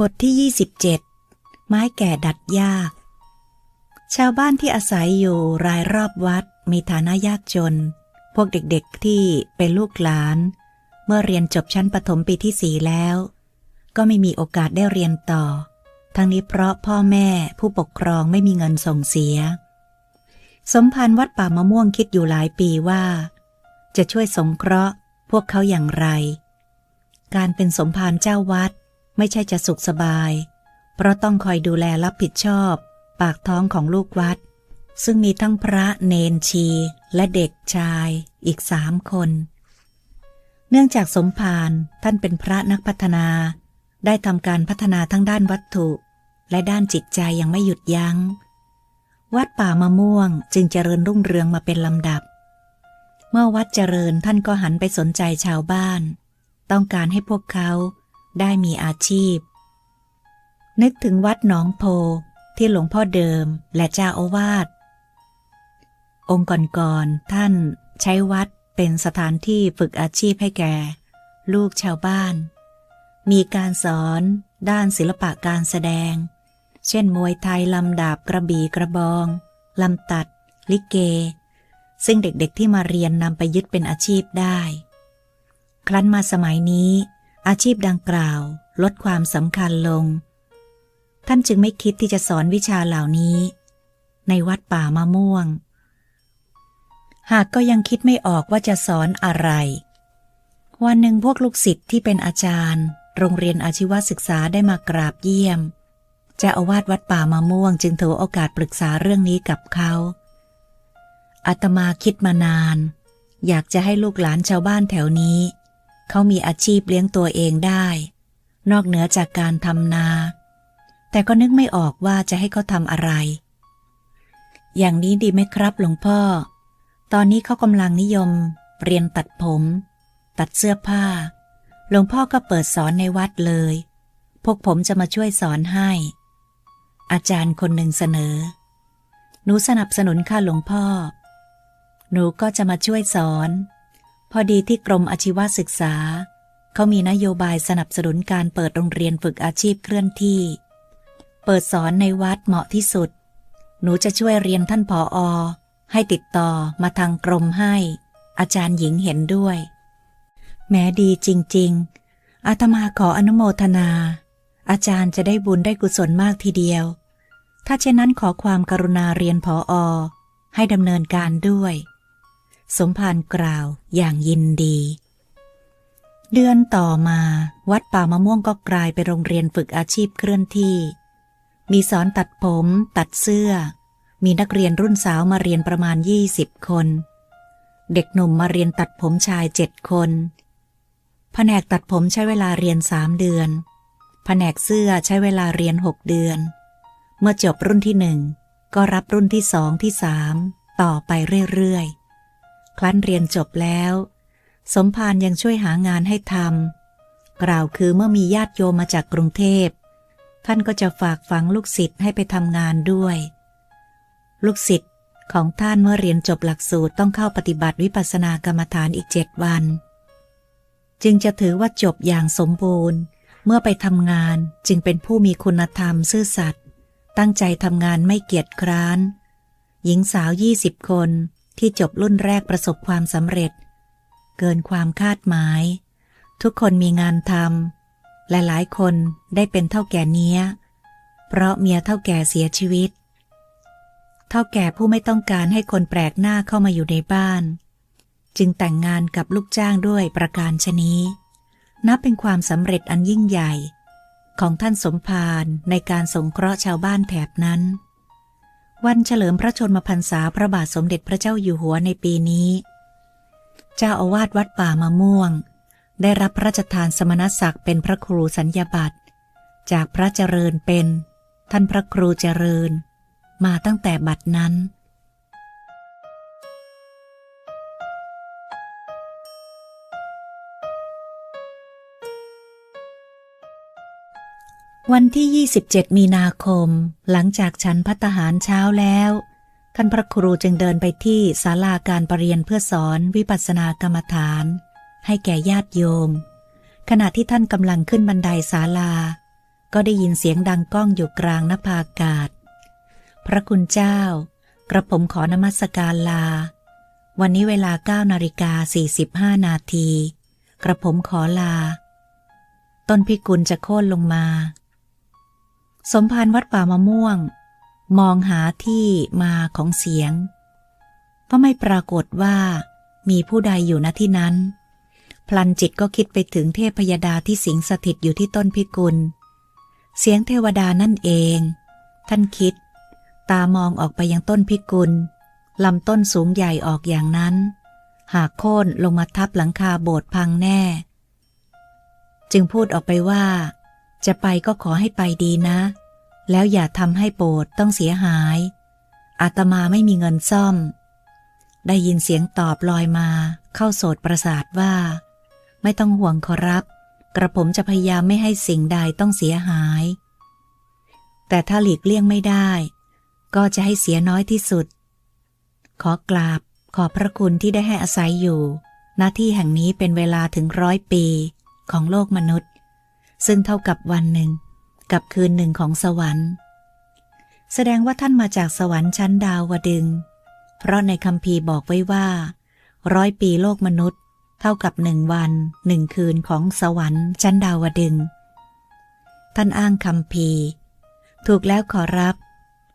บทที่ 27 ไม้แก่ดัดยาก ชาวบ้านที่อาศัยอยู่รายรอบวัดมีฐานะยากจน พวกเด็กๆที่เป็นลูกหลาน เมื่อเรียนจบชั้นประถมปีที่สี่แล้ว ก็ไม่มีโอกาสได้เรียนต่อ ทั้งนี้เพราะพ่อแม่ผู้ปกครองไม่มีเงินส่งเสีย สมภารวัดป่ามะม่วงคิดอยู่หลายปีว่า จะช่วยสงเคราะห์พวกเขาอย่างไร การเป็นสมภารเจ้าวัด ไม่ใช่จะสุขสบาย เพราะต้องคอยดูแลรับผิดชอบ ปากท้องของลูกวัด ซึ่งมีทั้งพระเนนชี และเด็กชายอีกสามคน เนื่องจากสมภารท่านเป็นพระนักพัฒนา ได้ทำการพัฒนาทั้งด้านวัตถุ และด้านจิตใจยังไม่หยุดยัง้ง วัดป่ามะม่วงจึงเจริญรุ่งเรืองมาเป็นลำดับ เมื่อวัดเจริญท่านก็หันไปสนใจชาวบ้าน ต้องการให้พวกเขา ได้มีอาชีพ นึกถึงวัดหนองโพที่หลวงพ่อเดิมและเจ้าอาวาสองค์ก่อนๆท่านใช้วัดเป็นสถานที่ฝึกอาชีพให้แก่ ลูกชาวบ้าน มีการสอนด้านศิลปะการแสดง เช่นมวยไทยลำดาบกระบี่กระบองลำตัด ลิเก ซึ่งเด็กๆที่มาเรียนนำไปยึดเป็นอาชีพได้ ครั้นมาสมัยนี้ อาชีพดังกล่าวลดความสำคัญลง ท่านจึงไม่คิดที่จะสอนวิชาเหล่านี้ ในวัดป่ามะม่วง หากก็ยังคิดไม่ออกว่าจะสอนอะไร วันหนึ่งพวกลูกศิษย์ที่เป็นอาจารย์ โรงเรียนอาชีวศึกษาได้มากราบเยี่ยมจ้าอาวาสวัดป่ามะม่วงจึงถือโอกาสปรึกษาเรื่องนี้กับเขาอาตมาคิดมานาน อยากจะให้ลูกหลานชาวบ้านแถวนี้ เขามีอาชีพเลี้ยงตัวเองได้ นอกเหนือจากการทำนา แต่ก็นึกไม่ออกว่าจะให้เขาทำอะไร อย่างนี้ดีไหมครับหลวงพ่อ ตอนนี้เขากำลังนิยม เรียนตัดผม ตัดเสื้อผ้า หลวงพ่อก็เปิดสอนในวัดเลย พวกผมจะมาช่วยสอนให้ อาจารย์คนหนึ่งเสนอ หนูสนับสนุนค่ะหลวงพ่อ หนูก็จะมาช่วยสอน พอดีที่กรมอาชีวศึกษา เขามีนโยบายสนับสนุนการเปิดโรงเรียนฝึกอาชีพเคลื่อนที่ เปิดสอนในวัดเหมาะที่สุด หนูจะช่วยเรียนท่านผออให้ติดต่อมาทางกรมให้ อาจารย์หญิงเห็นด้วย แม้ดีจริง ๆ อาตมาขออนุโมทนา อาจารย์จะได้บุญได้กุศลมากทีเดียว ถ้าเช่นนั้นขอความกรุณาเรียนผออให้ดำเนินการด้วย สมภารกล่าวอย่างยินดี เดือนต่อมาวัดป่ามะม่วงก็กลายเป็นโรงเรียนฝึกอาชีพเคลื่อนที่ มีสอนตัดผม ตัดเสื้อ มีนักเรียนรุ่นสาวมาเรียนประมาณ 20 คน เด็กหนุ่มมาเรียนตัดผมชายเจ็ดคนแผนกตัดผมใช้เวลาเรียนสามเดือน แผนกเสื้อใช้เวลาเรียนหกเดือน เมื่อจบรุ่นที่หนึ่งก็รับรุ่นที่สองที่สามต่อไปเรื่อยๆ ครั้นเรียนจบแล้ว สมภารยังช่วยหางานให้ทำกล่าวคือเมื่อมีญาติโยมมาจากกรุงเทพ ท่านก็จะฝากฝังลูกศิษย์ให้ไปทำงานด้วย ลูกศิษย์ของท่านเมื่อเรียนจบหลักสูตรต้องเข้าปฏิบัติวิปัสสนากรรมฐานอีกเจ็ดวัน จึงจะถือว่าจบอย่างสมบูรณ์ เมื่อไปทำงานจึงเป็นผู้มีคุณธรรมซื่อสัตย์ตั้งใจทำงานไม่เกียจคร้าน หญิงสาวยี่สิบคน ที่จบรุ่นแรกประสบความสำเร็จ เกินความคาดหมาย ทุกคนมีงานทำและหลายคนได้เป็นเท่าแก่เนี้ย เพราะเมียเท่าแก่เสียชีวิต เท่าแก่ผู้ไม่ต้องการให้คนแปลกหน้าเข้ามาอยู่ในบ้าน จึงแต่งงานกับลูกจ้างด้วยประการชนี้ นับเป็นความสำเร็จอันยิ่งใหญ่ ของท่านสมภารในการสงเคราะห์ชาวบ้านแถบนั้น วันเฉลิมพระชนมพรรษาพระบาทสมเด็จพระเจ้าอยู่หัวในปีนี้ เจ้าอาวาสวัดป่ามะม่วง ได้รับพระราชทานสมณศักดิ์เป็นพระครูสัญญาบัตรจากพระเจริญเป็น ท่านพระครูเจริญ มาตั้งแต่บัดนั้น วันที่ 27 มีนาคม หลังจากฉันพัตหารเช้าแล้ว ท่านพระครูจึงเดินไปที่ศาลาการประเรียนเพื่อสอนวิปัสสนากรรมฐาน ให้แก่ญาติโยม ขณะที่ท่านกำลังขึ้นบันไดศาลา ก็ได้ยินเสียงดังก้องอยู่กลางนภาอากาศ พระคุณเจ้า กระผมขอนมัสการลา วันนี้เวลา9นาฬิกา45 นาที กระผมขอลา ต้นพิกุลจะโค่นลงมา สมภารวัดป่ามะม่วง มองหาที่มาของเสียง ก็ไม่ปรากฏว่ามีผู้ใดอยู่ณที่นั้น พลันจิตก็คิดไปถึงเทพยดาที่สิงสถิตอยู่ที่ต้นพิกุล เสียงเทวดานั่นเอง ท่านคิด ตามองออกไปยังต้นพิกุลลำต้นสูงใหญ่ออกอย่างนั้น หากโค่นลงมาทับหลังคาโบสถ์พังแน่ จึงพูดออกไปว่า จะไปก็ขอให้ไปดีนะ แล้วอย่าทำให้โบสถ์ต้องเสียหาย อาตมาไม่มีเงินซ่อม ได้ยินเสียงตอบลอยมาเข้าโสดประสาทว่า ไม่ต้องห่วงขอรับ กระผมจะพยายามไม่ให้สิ่งใดต้องเสียหาย แต่ถ้าหลีกเลี่ยงไม่ได้ ก็จะให้เสียน้อยที่สุด ขอกราบขอพระคุณที่ได้ให้อาศัยอยู่หน้าที่แห่งนี้เป็นเวลาถึงร้อยปีของโลกมนุษย์ ซึ่งเท่ากับวันหนึ่ง กับคืนหนึ่งของสวรรค์ แสดงว่าท่านมาจากสวรรค์ชั้นดาวดึง เพราะในคำพีบอกไว้ว่า ร้อยปีโลกมนุษย์ เท่ากับหนึ่งวันหนึ่งคืนของสวรรค์ชั้นดาวดึง ท่านอ้างคำพีถูกแล้วขอรับ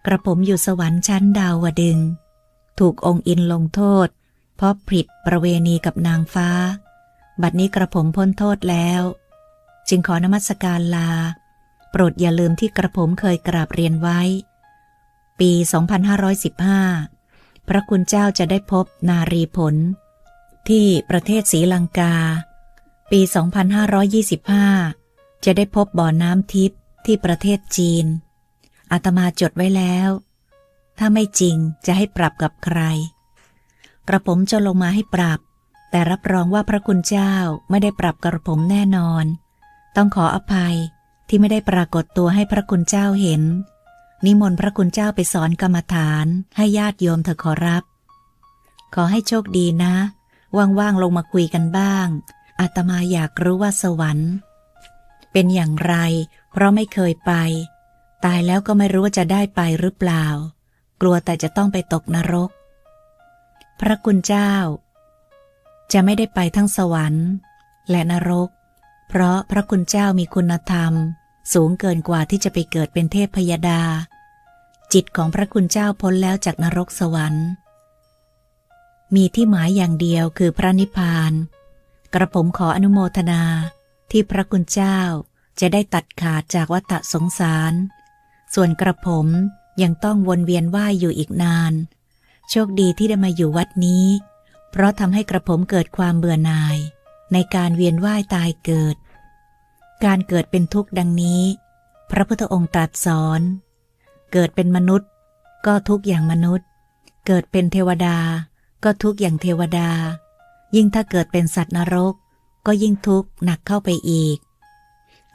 กระผมอยู่สวรรค์ชั้นดาวดึง ถูกองค์อินลงโทษ เพราะผิดประเวณีกับนางฟ้า บัดนี้กระผมพ้นโทษแล้ว จึงขอนมัสการลา โปรดอย่าลืมที่กระผมเคยกราบเรียนไว้ ปี 2515 พระคุณเจ้าจะได้พบนารีผล ที่ประเทศศรีลังกา ปี 2525 จะได้พบบ่อน้ำทิพย์ที่ประเทศจีน อาตมาจดไว้แล้ว ถ้าไม่จริงจะให้ปรับกับใคร กระผมจะลงมาให้ปรับ แต่รับรองว่าพระคุณเจ้าไม่ได้ปรับกระผมแน่นอน ต้องขออภัยที่ไม่ได้ปรากฏตัวให้พระคุณเจ้าเห็น นิมนต์พระคุณเจ้าไปสอนกรรมฐานให้ญาติโยมเถอขอรับ ขอให้โชคดีนะ ว่างๆลงมาคุยกันบ้าง อาตมาอยากรู้ว่าสวรรค์ เป็นอย่างไร เพราะไม่เคยไป ตายแล้วก็ไม่รู้ว่าจะได้ไปหรือเปล่า กลัวแต่จะต้องไปตกนรก พระคุณเจ้า จะไม่ได้ไปทั้งสวรรค์ และนรก เพราะพระคุณเจ้ามีคุณธรรม สูงเกินกว่าที่จะไปเกิดเป็นเทพพยดา จิตของพระคุณเจ้าพ้นแล้วจากนรกสวรรค์ มีที่หมายอย่างเดียวคือพระนิพพาน กระผมขออนุโมทนาที่พระคุณเจ้าจะได้ตัดขาดจากวัฏสงสาร ส่วนกระผมยังต้องวนเวียนว่ายอยู่อีกนาน โชคดีที่ได้มาอยู่วัดนี้ เพราะทำให้กระผมเกิดความเบื่อหน่าย ในการเวียนว่ายตายเกิด การเกิดเป็นทุกข์ดังนี้ พระพุทธองค์ตรัสสอน เกิดเป็นมนุษย์ ก็ทุกข์อย่างมนุษย์ เกิดเป็นเทวดา ก็ทุกข์อย่างเทวดา ยิ่งถ้าเกิดเป็นสัตว์นรก ก็ยิ่งทุกข์หนักเข้าไปอีก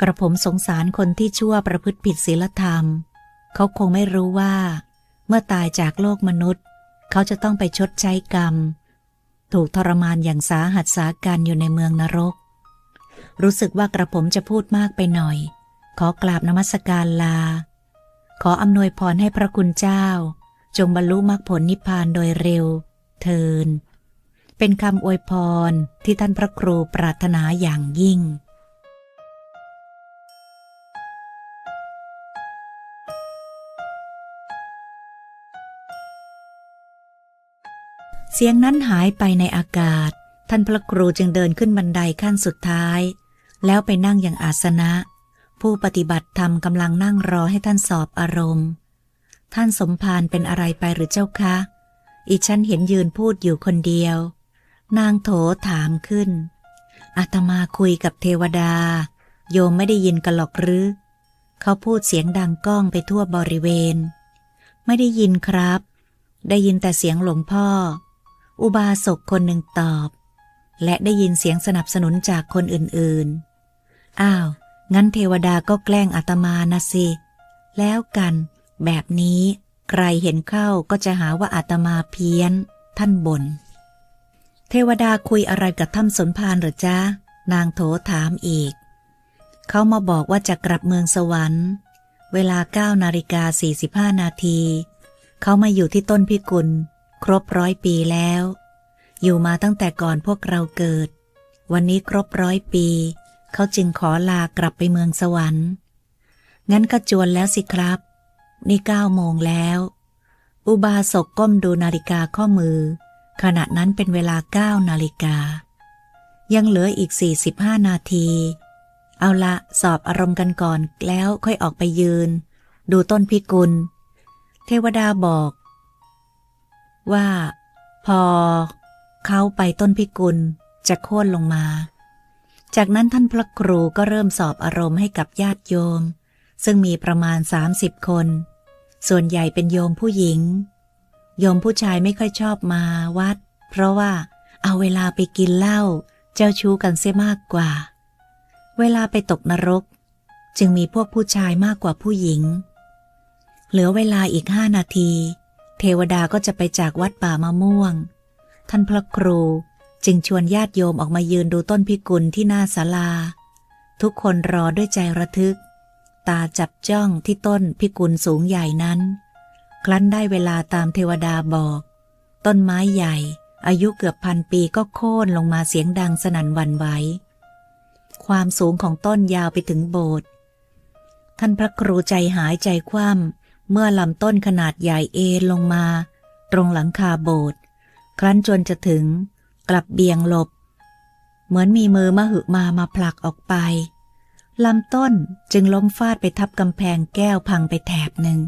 กระผมสงสารคนที่ชั่วประพฤติผิดศีลธรรม เขาคงไม่รู้ว่า เมื่อตายจากโลกมนุษย์ เขาจะต้องไปชดใช้กรรม ถูกทรมานอย่างสาหัสสาการอยู่ในเมืองนรก รู้สึกว่ากระผมจะพูดมากไปหน่อย ขอกราบนมัสการลา ขออำนวยพรให้พระคุณเจ้า จงบรรลุมรรคผลนิพพานโดยเร็ว เทิน เป็นคำอวยพรที่ท่านพระครูปรารถนาอย่างยิ่ง สียงนั้นหายไปในอากาศ ท่านพระครูจึงเดินขึ้นบันไดขั้นสุดท้าย แล้วไปนั่งอย่างอาสนะ ผู้ปฏิบัติธรรมกำลังนั่งรอให้ท่านสอบอารมณ์ ท่านสมภารเป็นอะไรไปหรือเจ้าคะ อีฉันเห็นยืนพูดอยู่คนเดียว นางโถถามขึ้น อาตมาคุยกับเทวดา โยมไม่ได้ยินกันหรอกหรือ เขาพูดเสียงดังก้องไปทั่วบริเวณ ไม่ได้ยินครับ ได้ยินแต่เสียงหลวงพ่อ อุบาสกคนหนึ่งตอบ และได้ยินเสียงสนับสนุนจากคนอื่นๆ อ้าว งั้นเทวดาก็แกล้งอาตมานะสิ แล้วกัน แบบนี้ ใครเห็นเข้าก็จะหาว่าอาตมาเพี้ยน ท่านบน่น เทวดาคุยอะไรกับท่านสนพานหรือจ๊ะ นางโถถามอีก เขามาบอกว่าจะกลับเมืองสวรรค์ เวลา9นาฬิกา45นาที เขามาอยู่ที่ต้นพิกุล ครบร้อยปีแล้ว อยู่มาตั้งแต่ก่อนพวกเราเกิด วันนี้ครบร้อยปี เขาจึงขอลากลับไปเมืองสวรรค์ งั้นก็จวนแล้วสิครับ นี่เก้าโมงแล้ว อุบาสกก้มดูนาฬิกาข้อมือ ขณะนั้นเป็นเวลาเก้านาฬิกา ยังเหลืออีก45นาที เอาละสอบอารมณ์กันก่อนแล้วค่อยออกไปยืน ดูต้นพิกุล เทวดาบอก ว่าพอเขาไปต้นพิกุลจะโค่นลงมา จากนั้นท่านพระครูก็เริ่มสอบอารมณ์ให้กับญาติโยม ซึ่งมีประมาณ 30 คน ส่วนใหญ่เป็นโยมผู้หญิง โยมผู้ชายไม่ค่อยชอบมาวัด เพราะว่าเอาเวลาไปกินเหล้าเจ้าชู้กันเสียมากกว่า เวลาไปตกนรก จึงมีพวกผู้ชายมากกว่าผู้หญิง เหลือเวลาอีกห้านาที เทวดาก็จะไปจากวัดป่ามะม่วง ท่านพระครูจึงชวนญาติโยมออกมายืนดูต้นพิกุลที่หน้าศาลา ทุกคนรอด้วยใจระทึก ตาจับจ้องที่ต้นพิกุลสูงใหญ่นั้น ครั้นได้เวลาตามเทวดาบอก ต้นไม้ใหญ่ อายุเกือบพันปีก็โค่นลงมาเสียงดังสนั่นวันไหวความสูงของต้นยาวไปถึงโบสถ์ท่านพระครูใจหายใจคว่ำ เมื่อลำต้นขนาดใหญ่เอลงมา ตรงหลังคาโบสถ์ครั้นจนจะถึง กลับเบี่ยงหลบ เหมือนมีมือมหึมามาผลักออกไปลำต้นจึงล้มฟาดไปทับกำแพงแก้วพังไปแถบหนึ่ง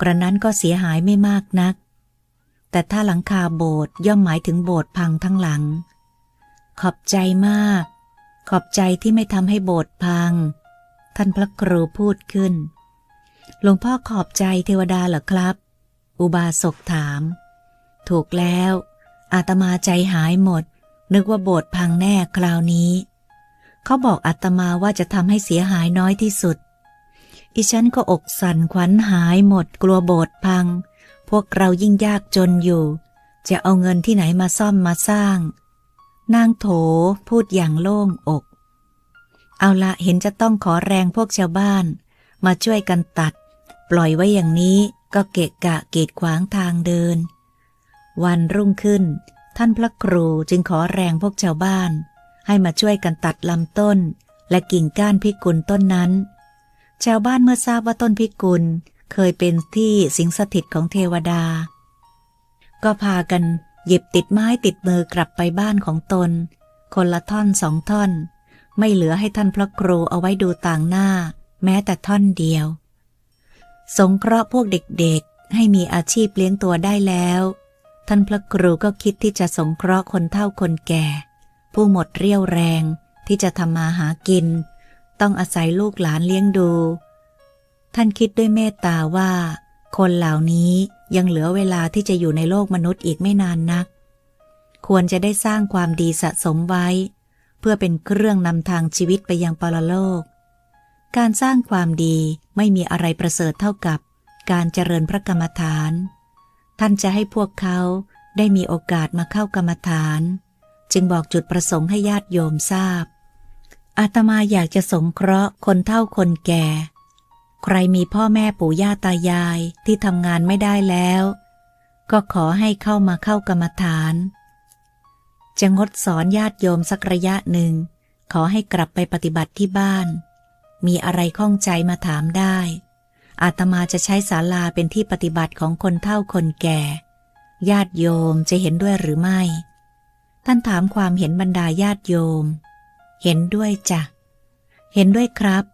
กระนั้นก็เสียหายไม่มากนัก แต่ถ้าหลังคาโบสถ์ย่อมหมายถึงโบสถ์พังทั้งหลัง ขอบใจมาก ขอบใจที่ไม่ทำให้โบสถ์พัง ท่านพระครูพูดขึ้น หลวงพ่อขอบใจเทวดาเหรอครับ อุบาสกถาม ถูกแล้ว อาตมาใจหายหมด นึกว่าโบสถ์พังแน่คราวนี้ เขาบอกอาตมาว่าจะทำให้เสียหายน้อยที่สุด อีฉันก็อกสั่นขวัญหายหมด กลัวโบสถ์พัง พวกเรายิ่งยากจนอยู่ จะเอาเงินที่ไหนมาซ่อมมาสร้าง นางโถพูดอย่างโล่งอก เอาละเห็นจะต้องขอแรงพวกชาวบ้าน มาช่วยกันตัด ปล่อยไว้อย่างนี้ก็เกะกะกีดขวางทางเดิน วันรุ่งขึ้น ท่านพระครูจึงขอแรงพวกชาวบ้าน ให้มาช่วยกันตัดลำต้น และกิ่งก้านพิกุลต้นนั้น ชาวบ้านเมื่อทราบว่าต้นพิกุลเคยเป็นที่สิงสถิตของเทวดา ก็พากันหยิบติดไม้ติดมือกลับไปบ้านของตน คนละท่อนสองท่อน ไม่เหลือให้ท่านพระครูเอาไว้ดูต่างหน้า แม้แต่ท่อนเดียว สงเคราะห์พวกเด็กๆ ให้มีอาชีพเลี้ยงตัวได้แล้ว ท่านพระครูก็คิดที่จะสงเคราะห์คนเฒ่าคนแก่ ผู้หมดเรี่ยวแรงที่จะทำมาหากิน ต้องอาศัยลูกหลานเลี้ยงดู ท่านคิดด้วยเมตตาว่า คนเหล่านี้ยังเหลือเวลาที่จะอยู่ในโลกมนุษย์อีกไม่นานนัก ควรจะได้สร้างความดีสะสมไว้ เพื่อเป็นเครื่องนำทางชีวิตไปยังปรโลก การสร้างความดีไม่มีอะไรประเสริฐเท่ากับการเจริญพระกรรมฐาน ท่านจะให้พวกเขาได้มีโอกาสมาเข้ากรรมฐาน จึงบอกจุดประสงค์ให้ญาติโยมทราบ อาตมาอยากจะสงเคราะห์คนเฒ่าคนแก่ ใครมีพ่อแม่ปู่ย่าตายายที่ทำงานไม่ได้แล้ว ก็ขอให้เข้ามาเข้ากรรมฐาน จะงดสอนญาติโยมสักระยะหนึ่ง ขอให้กลับไปปฏิบัติที่บ้าน มีอะไรข้องใจมาถามได้ อาตมาจะใช้ศาลาเป็นที่ปฏิบัติของคนเฒ่าคนแก่ ญาติโยมจะเห็นด้วยหรือไม่ ท่านถามความเห็นบรรดาญาติโยม เห็นด้วยจ้ะ เห็นด้วยครับ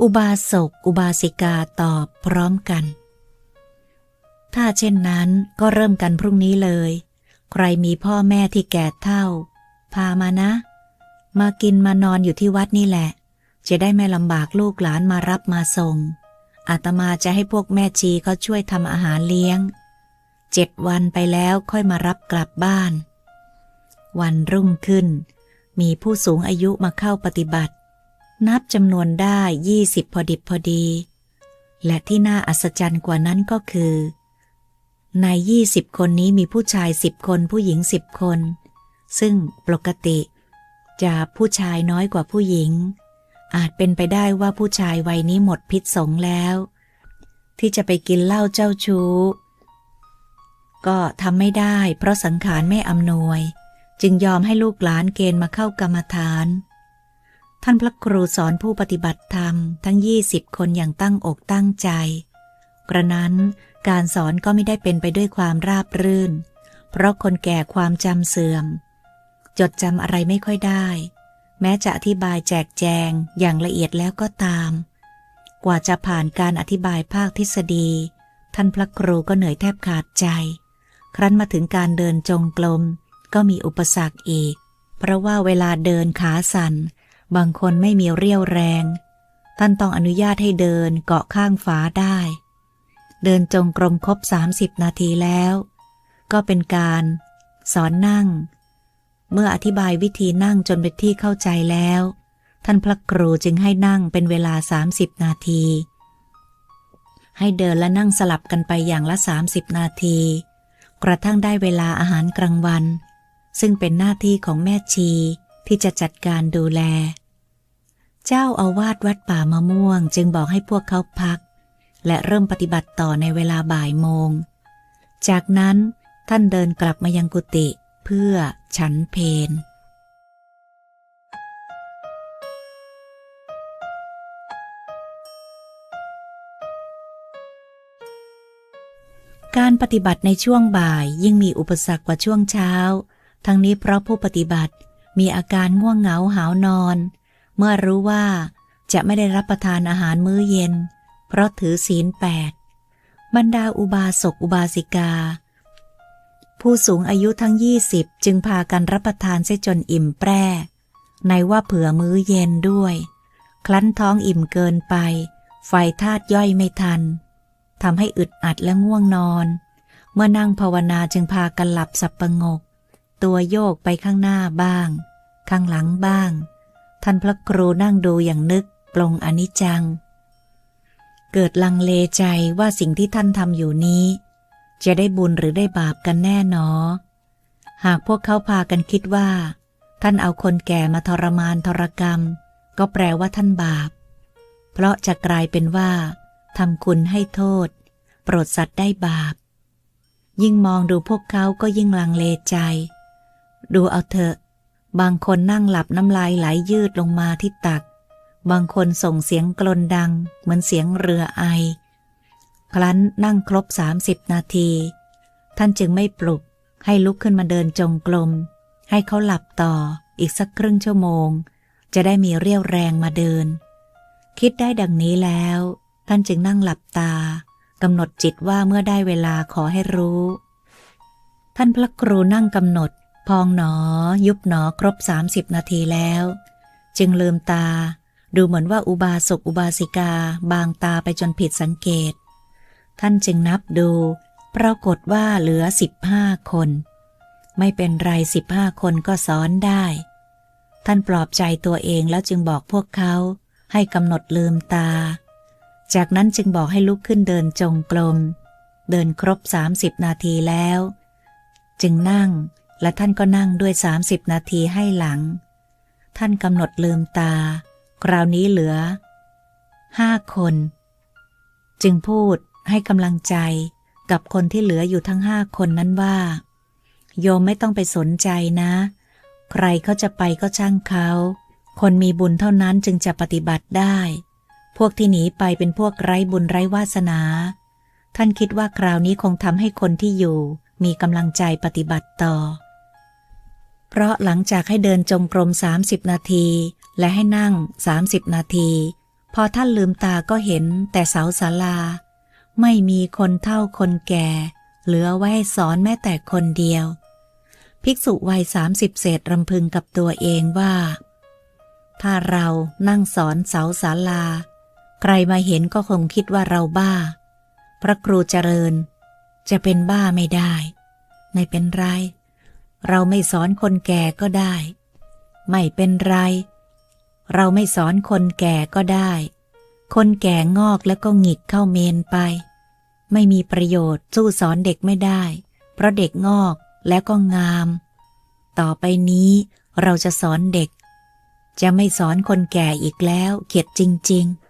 อุบาสก อุบาสิกาตอบพร้อมกัน ถ้าเช่นนั้นก็เริ่มกันพรุ่งนี้เลย ใครมีพ่อแม่ที่แก่เท่า พามานะ มากินมานอนอยู่ที่วัดนี่แหละ จะได้ไม่ลำบากลูกหลานมารับมาส่ง อาตมาจะให้พวกแม่ชีเขาช่วยทำอาหารเลี้ยง เจ็ดวันไปแล้วค่อยมารับกลับบ้าน วันรุ่งขึ้น มีผู้สูงอายุมาเข้าปฏิบัติ นับจำนวนได้ยี่สิบพอดิบพอดี และที่น่าอัศจรรย์กว่านั้นก็คือ ในยี่สิบคนนี้มีผู้ชายสิบคนผู้หญิงสิบคน ซึ่งปกติจะผู้ชายน้อยกว่าผู้หญิง อาจเป็นไปได้ว่าผู้ชายวัยนี้หมดพิษสงแล้ว ที่จะไปกินเหล้าเจ้าชู้ ก็ทำไม่ได้เพราะสังขารไม่อำนวย จึงยอมให้ลูกหลานเกณฑ์มาเข้ากรรมฐาน ท่านพระครูสอนผู้ปฏิบัติธรรมทั้งยี่สิบคนอย่างตั้งอกตั้งใจ กระนั้นการสอนก็ไม่ได้เป็นไปด้วยความราบรื่น เพราะคนแก่ความจำเสื่อม จดจำอะไรไม่ค่อยได้ แม้จะอธิบายแจกแจงอย่างละเอียดแล้วก็ตาม กว่าจะผ่านการอธิบายภาคทฤษฎี ท่านพระครูก็เหนื่อยแทบขาดใจ ครั้นมาถึงการเดินจงกรมก็มีอุปสรรคอีก เพราะว่าเวลาเดินขาสั่น บางคนไม่มีเรี่ยวแรง ท่านต้องอนุญาตให้เดินเกาะข้างฝาได้ เดินจงกรมครบ 30 นาทีแล้ว ก็เป็นการ สอนนั่ง เมื่ออธิบายวิธีนั่งจนเป็นที่เข้าใจแล้ว ท่านพระครูจึงให้นั่งเป็นเวลา 30 นาที ให้เดินและนั่งสลับกันไปอย่างละ 30 นาที กระทั่งได้เวลาอาหารกลางวัน ซึ่งเป็นหน้าที่ของแม่ชีที่จะจัดการดูแล เจ้าอาวาสวัดป่ามะม่วงจึงบอกให้พวกเขาพัก และเริ่มปฏิบัติต่อในเวลาบ่ายโมง จากนั้นท่านเดินกลับมายังกุฏิ เพื่อฉันเพนการปฏิบัติในช่วงบ่ายยิ่งมีอุปสรรคกว่าช่วงเช้า ทั้งนี้เพราะผู้ปฏิบัติมีอาการง่วงเหงาหาวนอน เมื่อรู้ว่าจะไม่ได้รับประทานอาหารมื้อเย็น เพราะถือศีลแปดบรรดาอุบาสกอุบาสิกา ผู้สูงอายุทั้งยี่สิบจึงพากันรับประทานเสียจนอิ่มแปร่ในว่าเผื่อมื้อเย็นด้วย คลั้นท้องอิ่มเกินไป ไฟธาตุย่อยไม่ทันทำให้อึดอัดและง่วงนอน เมื่อนั่งภาวนาจึงพากันหลับสับประงก ตัวโยกไปข้างหน้าบ้าง ข้างหลังบ้าง ท่านพระครูนั่งดูอย่างนึกปลงอนิจจัง เกิดลังเลใจว่าสิ่งที่ท่านทำอยู่นี้ จะได้บุญหรือได้บาปกันแน่นอ หากพวกเขาพากันคิดว่า ท่านเอาคนแก่มาทรมานทรกรรม ก็แปลว่าท่านบาป เพราะจะกลายเป็นว่าทำคุณให้โทษ โปรดสัตว์ได้บาป ยิ่งมองดูพวกเขาก็ยิ่งลังเลใจ ดูเอาเถอะ บางคนนั่งหลับน้ำลายไหลยยืดลงมาที่ตัก บางคนส่งเสียงกลนดัง เหมือนเสียงเรือไอ ครั้นนั่งครบสามสิบนาที ท่านจึงไม่ปลุกให้ลุกขึ้นมาเดินจงกรมให้เขาหลับต่ออีกสักครึ่งชั่วโมง จะได้มีเรี่ยวแรงมาเดิน คิดได้ดังนี้แล้ว ท่านจึงนั่งหลับตากำหนดจิตว่าเมื่อได้เวลาขอให้รู้ ท่านพระครูนั่งกำหนด พองหนอ ยุบหนอครบ30นาทีแล้ว จึงลืมตา ดูเหมือนว่าอุบาสกอุบาสิกา บางตาไปจนผิดสังเกต ท่านจึงนับดู ปรากฏว่าเหลือสิบห้าคน ไม่เป็นไรสิบห้าคนก็สอนได้ ท่านปลอบใจตัวเองแล้วจึงบอกพวกเขาให้กำหนดลืมตา จากนั้นจึงบอกให้ลุกขึ้นเดินจงกรม เดินครบ 30 นาทีแล้ว จึงนั่งและท่านก็นั่งด้วย 30 นาทีให้หลัง ท่านกำหนดลืมตา คราวนี้เหลือห้าคน จึงพูด ให้กำลังใจกับคนที่เหลืออยู่ทั้งห้าคนนั้นว่า โยมไม่ต้องไปสนใจนะ ใครเขาจะไปก็ช่างเขา คนมีบุญเท่านั้นจึงจะปฏิบัติได้ พวกที่หนีไปเป็นพวกไร้บุญไร้วาสนา ท่านคิดว่าคราวนี้คงทำให้คนที่อยู่มีกำลังใจปฏิบัติต่อ เพราะหลังจากให้เดินจงกรม 30 นาที และให้นั่ง 30 นาที พอท่านลืมตาก็เห็นแต่เสาศาลา ไม่มีคนเท่าคนแก่ เหลือไว้สอนแม้แต่คนเดียว ภิกษุวัยสามสิบเศษรำพึงกับตัวเองว่า ถ้าเรานั่งสอนเสาศาลา ใครมาเห็นก็คงคิดว่าเราบ้า พระครูเจริญ จะเป็นบ้าไม่ได้ ไม่เป็นไร เราไม่สอนคนแก่ก็ได้ ไม่เป็นไร เราไม่สอนคนแก่ก็ได้ คนแก่งอกแล้วก็หงิกเข้าเมนไป ไม่มีประโยชน์สู้สอนเด็กไม่ได้ เพราะเด็กงอกแล้วก็งาม ต่อไปนี้เราจะสอนเด็ก จะไม่สอนคนแก่อีกแล้วเข็ดจริง ๆ